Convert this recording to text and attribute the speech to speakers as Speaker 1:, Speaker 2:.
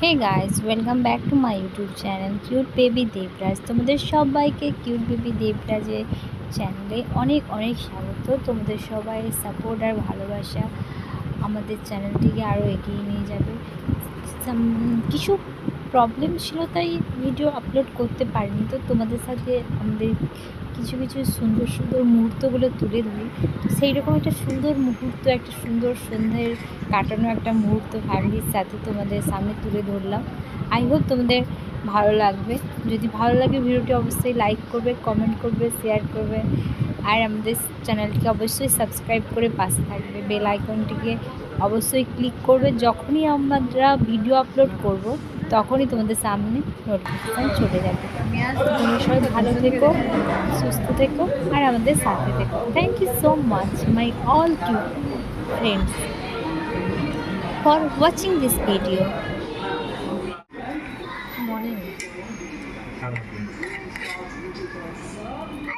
Speaker 1: Hey guys welcome back to my YouTube channel cute baby Debraj তোমাদের সবাইকে cute baby দেবরাজের চ্যানেলে অনেক অনেক স্বাগত। তোমাদের সবাই সাপোর্ট আর ভালোবাসা আমাদের চ্যানেলটিকে আরও এগিয়ে নিয়ে যাবে। কিছু প্রবলেম ছিল তাই ভিডিও আপলোড করতে পারিনি, তো তোমাদের সাথে আমাদের কিছু কিছু সুন্দর সুন্দর মুহূর্তগুলো তুলে ধরি। সেই রকম একটা সুন্দর মুহূর্ত, একটা সুন্দর সন্ধ্যের কাটানো একটা মুহূর্ত ফ্যামিলির সাথে তোমাদের সামনে তুলে ধরলাম। আই হোপ তোমাদের ভালো লাগবে। যদি ভালো লাগে ভিডিওটি অবশ্যই লাইক করবে কমেন্ট করবে শেয়ার করবে। আর আমাদের চ্যানেলটিকে অবশ্যই সাবস্ক্রাইব করে পাশে থাকবে। বেল আইকনটিকে অবশ্যই ক্লিক করবে। যখনই আমরা ভিডিও আপলোড করব তখনই তোমাদের সামনে নোটিফিকেশান চলে যাবে। তুমি সবাই ভালো থেকো, সুস্থ থেকো, আর আমাদের সাথে থেকো। Thank you so much my all to friends for watching this video মনে নেই।